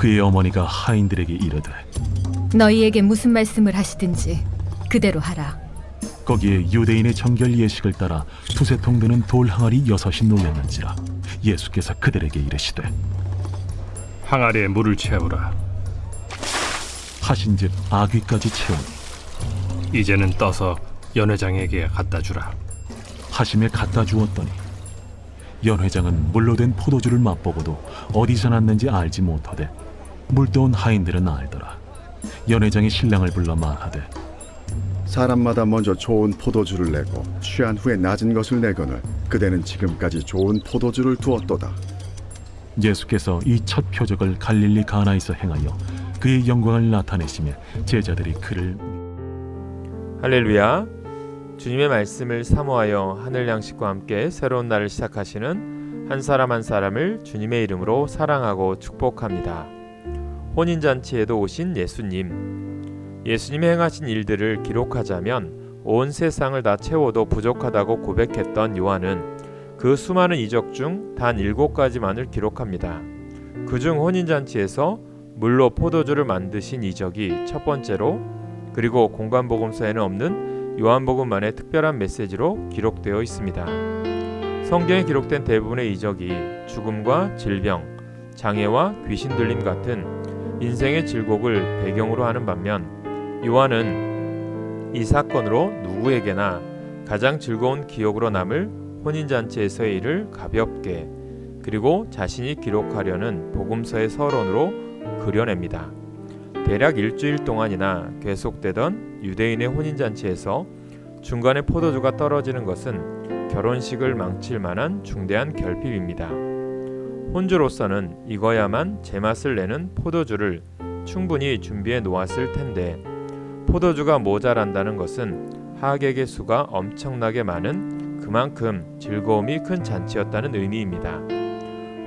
그의 어머니가 하인들에게 이르되 너희에게 무슨 말씀을 하시든지 그대로 하라. 거기에 유대인의 정결 예식을 따라 두세 통 되는 돌 항아리 여섯이 놓였는지라 예수께서 그들에게 이르시되 항아리에 물을 채우라. 하신즉 아귀까지 채우니 이제는 떠서 연회장에게 갖다 주라. 하심에 갖다 주었더니 연회장은 물로 된 포도주를 맛보고도 어디서 났는지 알지 못하되 물떠온 하인들은 알더라 연회장이 신랑을 불러 말하되 사람마다 먼저 좋은 포도주를 내고 취한 후에 낮은 것을 내거늘 그대는 지금까지 좋은 포도주를 두었도다. 예수께서 이 첫 표적을 갈릴리 가나에서 행하여 그의 영광을 나타내시며 제자들이 그를 할렐루야. 주님의 말씀을 사모하여 하늘 양식과 함께 새로운 날을 시작하시는 한 사람 한 사람을 주님의 이름으로 사랑하고 축복합니다. 혼인 잔치에도 오신 예수님. 예수님이 행하신 일들을 기록하자면 온 세상을 다 채워도 부족하다고 고백했던 요한은 그 수많은 이적 중 단 일곱 가지만을 기록합니다. 그중 혼인 잔치에서 물로 포도주를 만드신 이적이 첫 번째로 그리고 공간복음서에는 없는 요한복음만의 특별한 메시지로 기록되어 있습니다. 성경에 기록된 대부분의 이적이 죽음과 질병, 장애와 귀신 들림 같은 인생의 질곡을 배경으로 하는 반면 요한은 이 사건으로 누구에게나 가장 즐거운 기억으로 남을 혼인잔치에서의 일을 가볍게 그리고 자신이 기록하려는 복음서의 서론으로 그려냅니다. 대략 일주일 동안이나 계속되던 유대인의 혼인잔치에서 중간에 포도주가 떨어지는 것은 결혼식을 망칠 만한 중대한 결핍입니다. 혼주로서는 익어야만 제맛을 내는 포도주를 충분히 준비해 놓았을 텐데 포도주가 모자란다는 것은 하객의 수가 엄청나게 많은 그만큼 즐거움이 큰 잔치였다는 의미입니다.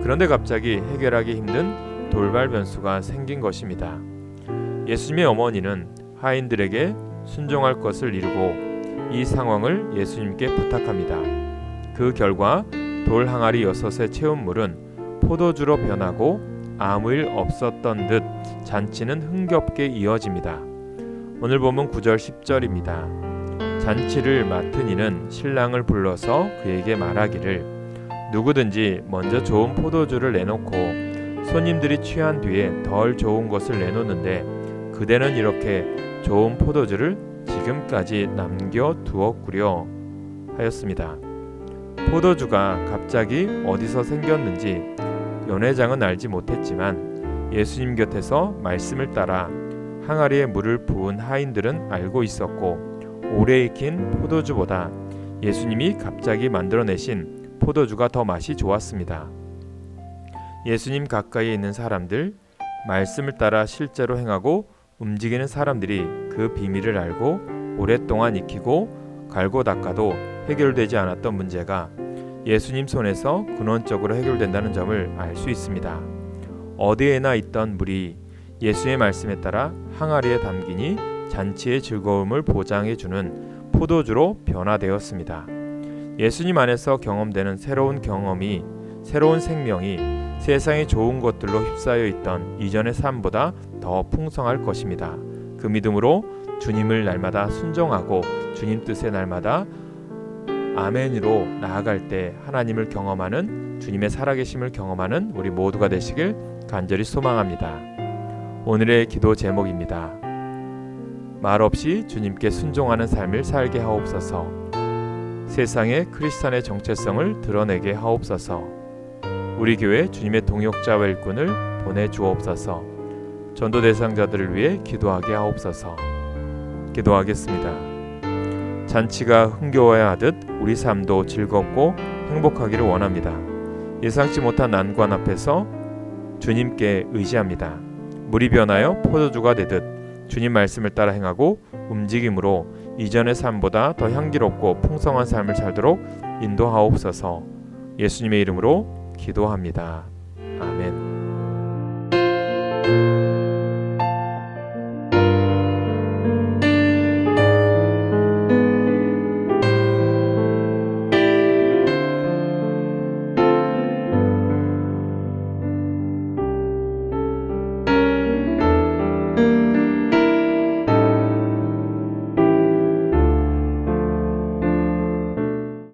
그런데 갑자기 해결하기 힘든 돌발 변수가 생긴 것입니다. 예수님의 어머니는 하인들에게 순종할 것을 이루고 이 상황을 예수님께 부탁합니다. 그 결과 돌 항아리 여섯에 채운 물은 포도주로 변하고 아무 일 없었던 듯 잔치는 흥겹게 이어집니다. 오늘 본문 9절 10절입니다. 잔치를 맡은 이는 신랑을 불러서 그에게 말하기를 누구든지 먼저 좋은 포도주를 내놓고 손님들이 취한 뒤에 덜 좋은 것을 내놓는데 그대는 이렇게 좋은 포도주를 지금까지 남겨 두었구려 하였습니다. 포도주가 갑자기 어디서 생겼는지 연회장은 알지 못했지만 예수님 곁에서 말씀을 따라 항아리에 물을 부은 하인들은 알고 있었고 오래 익힌 포도주보다 예수님이 갑자기 만들어내신 포도주가 더 맛이 좋았습니다. 예수님 가까이 있는 사람들, 말씀을 따라 실제로 행하고 움직이는 사람들이 그 비밀을 알고 오랫동안 익히고 갈고 닦아도 해결되지 않았던 문제가 예수님 손에서 근원적으로 해결된다는 점을 알 수 있습니다. 어디에나 있던 물이 예수의 말씀에 따라 항아리에 담기니 잔치의 즐거움을 보장해 주는 포도주로 변화되었습니다. 예수님 안에서 경험되는 새로운 경험이 새로운 생명이 세상의 좋은 것들로 휩싸여 있던 이전의 삶보다 더 풍성할 것입니다. 그 믿음으로 주님을 날마다 순종하고 주님 뜻의 날마다 아멘으로 나아갈 때 하나님을 경험하는 주님의 살아계심을 경험하는 우리 모두가 되시길 간절히 소망합니다. 오늘의 기도 제목입니다. 말없이 주님께 순종하는 삶을 살게 하옵소서. 세상에 크리스찬의 정체성을 드러내게 하옵소서. 우리 교회 주님의 동역자 와 일꾼을 보내 주옵소서. 전도 대상자들을 위해 기도하게 하옵소서. 기도하겠습니다. 잔치가 흥겨워야 하듯 우리 삶도 즐겁고 행복하기를 원합니다. 예상치 못한 난관 앞에서 주님께 의지합니다. 물이 변하여 포도주가 되듯 주님 말씀을 따라 행하고 움직임으로 이전의 삶보다 더 향기롭고 풍성한 삶을 살도록 인도하옵소서. 예수님의 이름으로 기도합니다. 아멘.